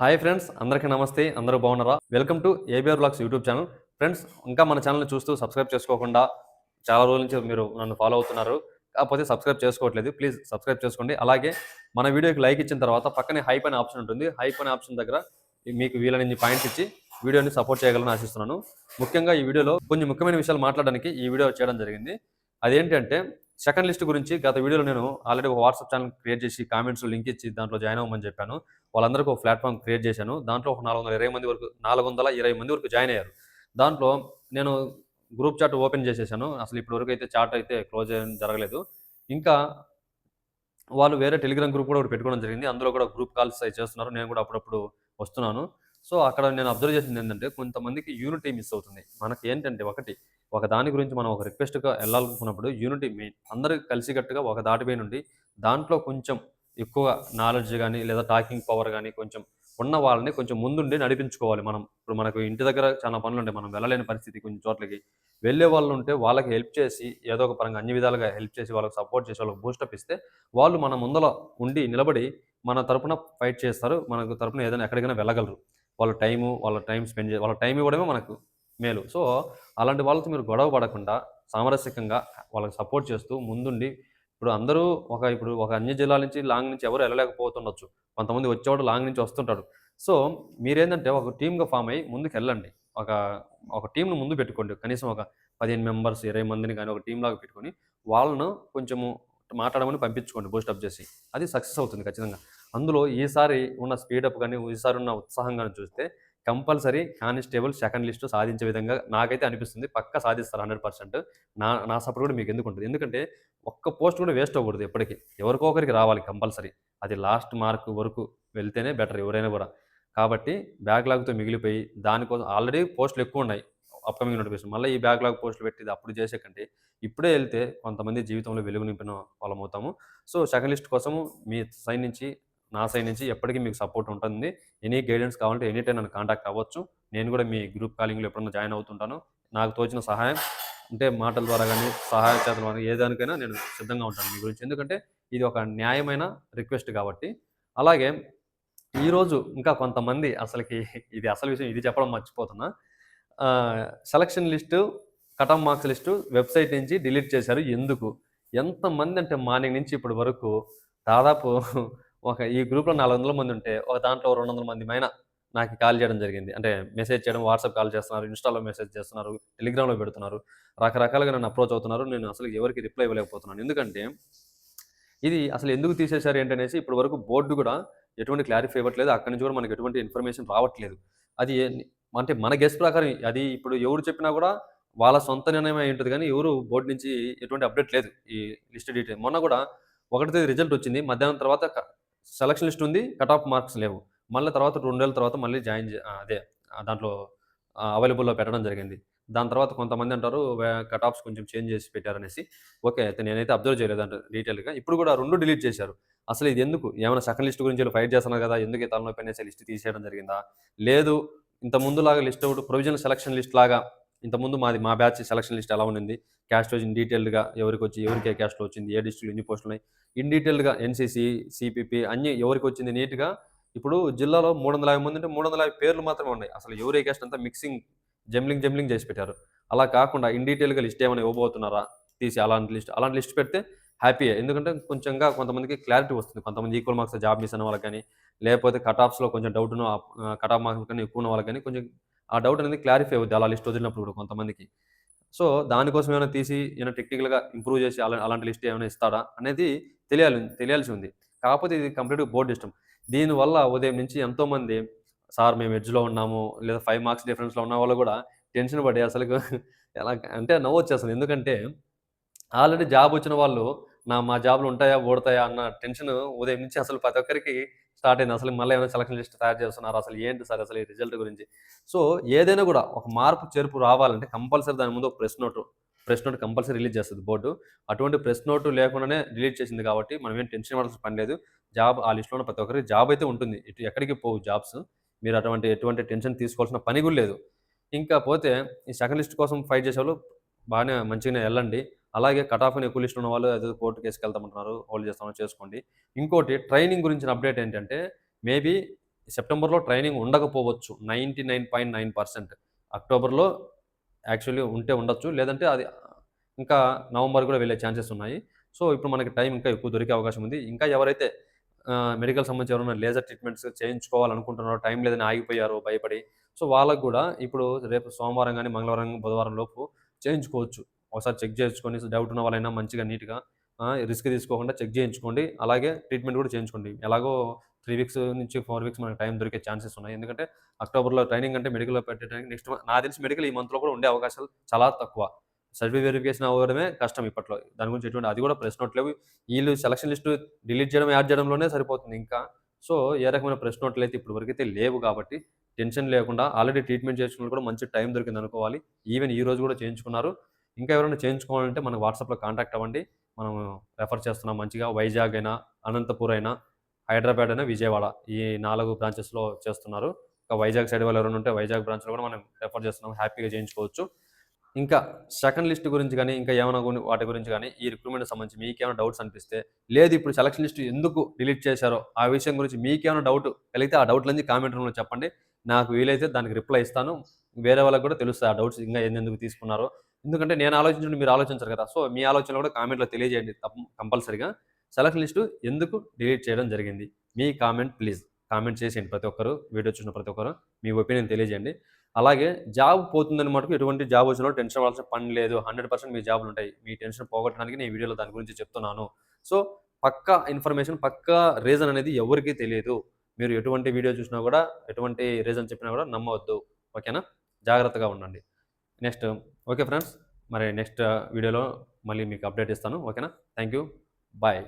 Hi friends అందరికీ నమస్తే అందరూ బాగున్నారా? Welcome to A B R blogs YouTube channel friends ఇంకా మన ఛానల్ని చూస్తూ సబ్స్క్రైబ్ చేసుకోకుండా చాలా రోజుల నుంచి మీరు నన్ను ఫాలో అవుతున్నారు. కాకపోతే సబ్స్క్రైబ్ చేసుకోవట్లేదు ప్లీజ్ సబ్స్క్రైబ్ చేసుకోండి. అలాగే మన వీడియోకి లైక్ ఇచ్చిన తర్వాత పక్కనే హైప్ అనే ఆప్షన్ ఉంటుంది. హైప్ అనే ఆప్షన్ దగ్గర మీకు వీలైన పాయింట్స్ ఇచ్చి వీడియోని సపోర్ట్ చేయగలని ఆశిస్తున్నాను. ముఖ్యంగా ఈ వీడియోలో కొన్ని ముఖ్యమైన విషయాలు మాట్లాడడానికి ఈ వీడియో చేయడం జరిగింది. అదేంటంటే సెకండ్ లిస్ట్ గురించి గత వీడియోలో నేను ఆల్రెడీ ఒక వాట్సాప్ ఛానల్ క్రియేట్ చేసి కామెంట్స్ లింక్ ఇచ్చి దాంట్లో జాయిన్ అవ్వమని చెప్పాను. వాళ్ళందరికీ ఒక ప్లాట్ఫామ్ క్రియేట్ చేశాను. దాంట్లో ఒక నాలుగు వందల ఇరవై మంది వరకు నాలుగు వందల ఇరవై మంది వరకు జాయిన్ అయ్యారు. దాంట్లో నేను గ్రూప్ చాట్ ఓపెన్ చేసేసాను. అసలు ఇప్పటి వరకు అయితే చాట్ అయితే క్లోజ్ చేయడం జరగలేదు. ఇంకా వాళ్ళు వేరే టెలిగ్రామ్ గ్రూప్ కూడా ఒకటి పెట్టుకోవడం జరిగింది. అందులో కూడా గ్రూప్ కాల్స్ అవి చేస్తున్నారు. నేను కూడా అప్పుడప్పుడు వస్తున్నాను. సో అక్కడ నేను అబ్జర్వ్ చేసింది ఏంటంటే కొంతమందికి యూనిటీ మిస్ అవుతుంది. మనకి ఏంటంటే ఒకటి ఒక దాని గురించి మనం ఒక రిక్వెస్ట్గా వెళ్ళాలనుకున్నప్పుడు యూనిటీ మెయిన్ అందరూ కలిసికట్టుగా ఒక దాటిపై నుండి దాంట్లో కొంచెం ఎక్కువ నాలెడ్జ్ కానీ లేదా టాకింగ్ పవర్ కానీ కొంచెం ఉన్న వాళ్ళని కొంచెం ముందుండి నడిపించుకోవాలి మనం. ఇప్పుడు మనకు ఇంటి దగ్గర చాలా పనులు ఉంటాయి. మనం వెళ్ళలేని పరిస్థితి కొన్ని చోట్లకి. వెళ్ళే వాళ్ళు ఉంటే వాళ్ళకి హెల్ప్ చేసి ఏదో ఒక పరంగా అన్ని విధాలుగా హెల్ప్ చేసి వాళ్ళకి సపోర్ట్ చేసి వాళ్ళకి బూస్టప్ ఇస్తే వాళ్ళు మన ముందర ఉండి నిలబడి మన తరపున ఫైట్ చేస్తారు. మనకు తరపున ఏదైనా ఎక్కడికైనా వెళ్ళగలరు. వాళ్ళ టైము వాళ్ళ టైం స్పెండ్ చే వాళ్ళ టైం ఇవ్వడమే మనకు మేలు. సో అలాంటి వాళ్ళతో మీరు గొడవ పడకుండా సామరస్యకంగా వాళ్ళకి సపోర్ట్ చేస్తూ ముందుండి. ఇప్పుడు అందరూ ఒక ఇప్పుడు ఒక అన్ని జిల్లాల నుంచి లాంగ్ నుంచి ఎవరు వెళ్ళలేకపోతుండొచ్చు. కొంతమంది వచ్చేవాడు లాంగ్ నుంచి వస్తుంటాడు. సో మీరేంటంటే ఒక టీమ్గా ఫామ్ అయ్యి ముందుకు వెళ్ళండి ఒక ఒక టీంను ముందు పెట్టుకోండి. కనీసం ఒక పదిహేను మెంబర్స్ ఇరవై మందిని కానీ ఒక టీం లాగా పెట్టుకొని వాళ్ళను కొంచెము మాట్లాడమని పంపించుకోండి బూస్టప్ చేసి. అది సక్సెస్ అవుతుంది ఖచ్చితంగా. అందులో ఈసారి ఉన్న స్పీడప్ కానీ ఈసారి ఉన్న ఉత్సాహం కానీ చూస్తే కంపల్సరీ కానిస్టేబుల్ సెకండ్ లిస్టు సాధించే విధంగా నాకైతే అనిపిస్తుంది. పక్క సాధిస్తారు హండ్రెడ్ పర్సెంట్. నా నా సపోర్ట్ కూడా మీకు ఎందుకు ఉంటుంది ఎందుకంటే ఒక్క పోస్ట్ కూడా వేస్ట్ అవ్వకూడదు ఎప్పటికీ. ఎవరికో ఒకరికి రావాలి కంపల్సరీ. అది లాస్ట్ మార్క్ వరకు వెళ్తేనే బెటర్ ఎవరైనా కూడా. కాబట్టి బ్యాక్లాగ్తో మిగిలిపోయి దానికోసం ఆల్రెడీ పోస్టులు ఎక్కువ ఉన్నాయి. Upcoming notification. మళ్ళీ ఈ బ్యాక్లాగ్ పోస్టులు పెట్టి అప్పుడు చేసే కంటే ఇప్పుడే వెళ్తే కొంతమంది జీవితంలో వెలుగు నింపిన వాళ్ళమవుతాము సో సెకండ్ లిస్ట్ కోసము మీ సైన్ నుంచి నా సైడ్ నుంచి ఎప్పటికీ మీకు సపోర్ట్ ఉంటుంది. ఎనీ గైడెన్స్ కావాలంటే ఎనీ టైం నన్ను కాంటాక్ట్ అవ్వచ్చు. నేను కూడా మీ గ్రూప్ కాలింగ్లో ఎప్పుడన్నా జాయిన్ అవుతుంటాను. నాకు తోచిన సహాయం అంటే మాటల ద్వారా కానీ సహాయ చేతల ద్వారా ఏ దానికైనా నేను సిద్ధంగా ఉంటాను మీ గురించి. ఎందుకంటే ఇది ఒక న్యాయమైన రిక్వెస్ట్ కాబట్టి. అలాగే ఈరోజు ఇంకా కొంతమంది అసలుకి ఇది అసలు విషయం ఇది చెప్పడం మర్చిపోతున్నా. Selection list కటమ్ marks list website నుంచి డిలీట్ చేశారు. ఎందుకు? ఎంతమంది అంటే మార్నింగ్ నుంచి ఇప్పటి వరకు దాదాపు ఒక ఈ గ్రూప్లో నాలుగు వందల మంది ఉంటే ఒక దాంట్లో రెండు వందల మంది పైన నాకు కాల్ చేయడం జరిగింది. అంటే మెసేజ్ చేయడం వాట్సాప్ కాల్ చేస్తున్నారు ఇన్స్టాలో మెసేజ్ చేస్తున్నారు టెలిగ్రామ్లో పెడుతున్నారు. రకరకాలుగా నన్ను అప్రోచ్ అవుతున్నారు. నేను అసలు ఎవరికి రిప్లై ఇవ్వలేకపోతున్నాను. ఎందుకంటే ఇది అసలు ఎందుకు తీసేశారు ఏంటనేసి ఇప్పటి వరకు బోర్డు కూడా ఎటువంటి క్లారిఫై ఇవ్వట్లేదు అక్కడి నుంచి కూడా మనకు ఎటువంటి ఇన్ఫర్మేషన్ రావట్లేదు. అది అంటే మన గెస్ట్ ప్రకారం అది ఇప్పుడు ఎవరు చెప్పినా కూడా వాళ్ళ సొంత నిర్ణయం అయి ఉంటుంది కానీ ఎవరు బోర్డు నుంచి ఎటువంటి అప్డేట్ లేదు. ఈ లిస్ట్ డీటెయిల్. మొన్న కూడా ఒకటి రిజల్ట్ వచ్చింది. మధ్యాహ్నం తర్వాత సెలక్షన్ లిస్ట్ ఉంది కట్ ఆఫ్ మార్క్స్ లేవు. మళ్ళీ తర్వాత రెండేళ్ళ తర్వాత మళ్ళీ జాయిన్ చే- అదే దాంట్లో అవైలబుల్లో పెట్టడం జరిగింది. దాని తర్వాత కొంతమంది అంటారు కట్ ఆఫ్స్ కొంచెం చేంజ్ చేసి పెట్టారనేసి. ఓకే అయితే నేనైతే అబ్జర్వ్ చేయలేదు అంటే డీటెయిల్గా ఇప్పుడు కూడా రెండు డిలీట్ చేశారు. అసలు ఇది ఎందుకు? ఏమైనా సెకండ్ లిస్ట్ గురించి ఫైట్ చేస్తున్నారు కదా ఎందుకు ఈ తలనొప్పి అనేసి లిస్ట్ తీసేయడం జరిగిందా? లేదు ఇంత ముందులాగా లిస్ట్ ఒకటి ప్రొవిజనల్ సెలక్షన్ లిస్ట్ లాగా ఇంతకుముందు మాది మా బ్యాచ్ సెలక్షన్ లిస్ట్ ఎలా ఉండింది? క్యాస్ట్ వచ్చింది డీటెయిల్డ్గా ఎవరికి వచ్చి ఎవరికి ఏ క్యాస్ట్లో వచ్చింది? ఏ డిస్ట్రిక్ట్ ఎన్ని పోస్టులు ఉన్నాయి? ఇన్ డీటెయిల్డ్గా ఎన్సీసీ సిపిపి అన్ని ఎవరికి వచ్చింది నీట్గా ఇప్పుడు జిల్లాలో మూడు వందల యాభై మంది అంటే మూడు వందల యాభై పేర్లు మాత్రమే ఉన్నాయి. అసలు ఎవరి క్యాస్ట్ అంతా మిక్సింగ్ జంబ్లింగ్ జంబ్లింగ్ చేసి పెట్టారు. అలా కాకుండా ఇన్ డీటెయిల్గా లిస్ట్ ఏమైనా ఇవ్వబోతున్నారా? తీసి అలాంటి లిస్ట్ అలాంటి లిస్ట్ పెడితే హ్యాపీయే ఎందుకంటే కొంచెంగా కొంతమందికి క్లారిటీ వస్తుంది. కొంతమంది ఈక్వల్ మార్క్స్ జాబ్ మిస్ అయిన వాళ్ళకి కానీ లేకపోతే కట్ ఆఫ్స్లో కొంచెం డౌట్ కట్ ఆఫ్ మార్క్స్ కానీ ఎక్కువ ఉన్న వాళ్ళకి కానీ కొంచెం ఆ డౌట్ అనేది క్లారిఫై అవుద్ది. అలా లిస్ట్ వదిలినప్పుడు కూడా కొంతమందికి. సో దానికోసం ఏమైనా తీసి ఏమైనా టెక్నికల్గా ఇంప్రూవ్ చేసి అలా అలాంటి లిస్ట్ ఏమైనా ఇస్తాడా అనేది తెలియాలి తెలియాల్సి ఉంది. కాకపోతే ఇది కంప్లీట్గా బోర్డు ఇష్టం దీనివల్ల ఉదయం నుంచి ఎంతోమంది సార్ మేము ఎడ్జ్లో ఉన్నాము లేదా ఫైవ్ మార్క్స్ డిఫరెన్స్లో ఉన్న వాళ్ళు కూడా టెన్షన్ పడి అసలు ఎలా అంటే నవ్వు వచ్చేస్తుంది. ఎందుకంటే ఆల్రెడీ జాబ్ వచ్చిన వాళ్ళు నా మా జాబ్లు ఉంటాయా ఓడతాయా అన్న టెన్షన్ ఉదయం నుంచి అసలు ప్రతి ఒక్కరికి స్టార్ట్ అయింది. అసలు మళ్ళీ ఏమైనా సెలక్షన్ లిస్ట్ తయారు చేస్తున్నారు? అసలు ఏంటి సార్ అసలు ఈ రిజల్ట్ గురించి? సో ఏదైనా కూడా ఒక మార్పు చేర్పు రావాలంటే కంపల్సరీ దాని ముందు ఒక press note press note compulsory release చేస్తుంది బోర్డు అటువంటి ప్రెస్ నోట్ లేకుండానే రిలీజ్ చేసింది కాబట్టి మనం ఏం టెన్షన్ పడాల్సిన పని లేదు. జాబ్ ఆ లిస్ట్లో ఉన్న ప్రతి ఒక్కరికి జాబ్ అయితే ఉంటుంది. ఇటు ఎక్కడికి పోవు జాబ్స్ మీరు అటువంటి ఎటువంటి టెన్షన్ తీసుకోవాల్సిన పని కూడా లేదు. ఇంకా పోతే ఈ సెకండ్ లిస్ట్ కోసం ఫైట్ చేసే వాళ్ళు బాగానే మంచిగానే వెళ్ళండి. అలాగే కట్ ఆఫ్ అని ఎక్కువ లిస్ట్ ఉన్న వాళ్ళు ఏదో కోర్టు కేసుకి వెళ్తామంటున్నారు హోల్డ్ చేస్తామని చేసుకోండి. ఇంకోటి ట్రైనింగ్ గురించిన అప్డేట్ ఏంటంటే మేబీ సెప్టెంబర్లో ట్రైనింగ్ ఉండకపోవచ్చు ninety nine point nine percent. అక్టోబర్లో యాక్చువల్లీ ఉంటే ఉండొచ్చు లేదంటే అది ఇంకా నవంబర్ కూడా వెళ్ళే ఛాన్సెస్ ఉన్నాయి. సో ఇప్పుడు మనకి టైం ఇంకా ఎక్కువ దొరికే అవకాశం ఉంది. ఇంకా ఎవరైతే మెడికల్ సంబంధించి ఎవరైనా లేజర్ ట్రీట్మెంట్స్ చేయించుకోవాలనుకుంటున్నారో టైం లేదని ఆగిపోయారు భయపడి సో వాళ్ళకు కూడా ఇప్పుడు రేపు సోమవారం కానీ మంగళవారం బుధవారం లోపు చేయించుకోవచ్చు. ఒకసారి చెక్ చేసుకొని డౌట్ ఉన్న వాళ్ళైనా మంచిగా నీట్గా రిస్క్ తీసుకోకుండా చెక్ చేయించుకోండి. అలాగే ట్రీట్మెంట్ కూడా చేయించుకోండి. ఎలాగో త్రీ వీక్స్ నుంచి ఫోర్ వీక్స్ మనకి టైం దొరికే ఛాన్సెస్ ఉన్నాయి. ఎందుకంటే అక్టోబర్లో ట్రైనింగ్ అంటే మెడికల్లో పెట్టడానికి నెక్స్ట్ నా తెలిసి మెడికల్ ఈ మంత్లో కూడా ఉండే అవకాశాలు చాలా తక్కువ. సర్టిఫికేట్ వెరిఫికేషన్ అవ్వడమే కష్టం ఇప్పట్లో. దాని గురించి ఎటువంటి అది కూడా ప్రెస్ నోట్ లేవు. వీళ్ళు సెలక్షన్ లిస్ట్ డిలీట్ చేయడం యాడ్ చేయడంలోనే సరిపోతుంది ఇంకా. సో ఏ రకమైన ప్రెస్ నోట్లు అయితే ఇప్పుడు వరకు అయితే లేవు కాబట్టి టెన్షన్ లేకుండా ఆల్రెడీ ట్రీట్మెంట్ చేసుకున్న కూడా మంచి టైం దొరికింది అనుకోవాలి ఈవెన్ ఈ రోజు కూడా చేయించుకున్నారు. ఇంకా ఎవరైనా చేయించుకోవాలంటే మనకు వాట్సాప్లో కాంటాక్ట్ అవ్వండి. మనం రెఫర్ చేస్తున్నాం మంచిగా. వైజాగ్ అయినా అనంతపూర్ అయినా హైదరాబాద్ అయినా విజయవాడ ఈ నాలుగు బ్రాంచెస్లో చేస్తున్నారు. ఇంకా వైజాగ్ సైడ్ వాళ్ళు ఎవరైనా ఉంటే వైజాగ్ బ్రాంచ్లో కూడా మనం రెఫర్ చేస్తున్నాం. హ్యాపీగా చేయించుకోవచ్చు. ఇంకా సెకండ్ లిస్ట్ గురించి కానీ ఇంకా ఏమైనా వాటి గురించి కానీ ఈ రిక్రూట్మెంట్ సంబంధించి మీకేమైనా డౌట్స్ అనిపిస్తే లేదు ఇప్పుడు సెలక్షన్ లిస్ట్ ఎందుకు డిలీట్ చేశారో ఆ విషయం గురించి మీకేమైనా డౌట్ కలిగితే ఆ డౌట్లన్నీ కామెంట్ రూమ్లో చెప్పండి. నాకు వీలైతే దానికి రిప్లై ఇస్తాను. వేరే వాళ్ళకి కూడా తెలుస్తుంది ఆ డౌట్స్ ఇంకా ఎందుకు తీసుకున్నారో. ఎందుకంటే నేను ఆలోచించండి మీరు ఆలోచించరు కదా. సో మీ ఆలోచనలు కూడా కామెంట్లో తెలియజేయండి కంపల్సరిగా. సెలక్షన్ లిస్టు ఎందుకు డిలీట్ చేయడం జరిగింది? మీ కామెంట్ ప్లీజ్. కామెంట్ చేసేయండి ప్రతి ఒక్కరు వీడియో చూసిన ప్రతి ఒక్కరు మీ ఒపీనియన్ తెలియజేయండి. అలాగే జాబ్ పోతుందని మటుకు ఎటువంటి జాబ్ వచ్చినా టెన్షన్ అవ్వాల్సిన పని లేదు. హండ్రెడ్ పర్సెంట్ మీ జాబ్లు ఉంటాయి. మీ టెన్షన్ పోగొట్టడానికి నేను వీడియోలో దాని గురించి చెప్తున్నాను. సో పక్కా ఇన్ఫర్మేషన్ పక్కా రీజన్ అనేది ఎవరికీ తెలియదు. మీరు ఎటువంటి వీడియో చూసినా కూడా ఎటువంటి రీజన్ చెప్పినా కూడా నమ్మవద్దు. ఓకేనా? జాగ్రత్తగా ఉండండి. Next okay friends. మరి నెక్స్ట్ వీడియోలో మళ్ళీ మీకు అప్డేట్ ఇస్తాను. ఓకేనా? Thank you bye.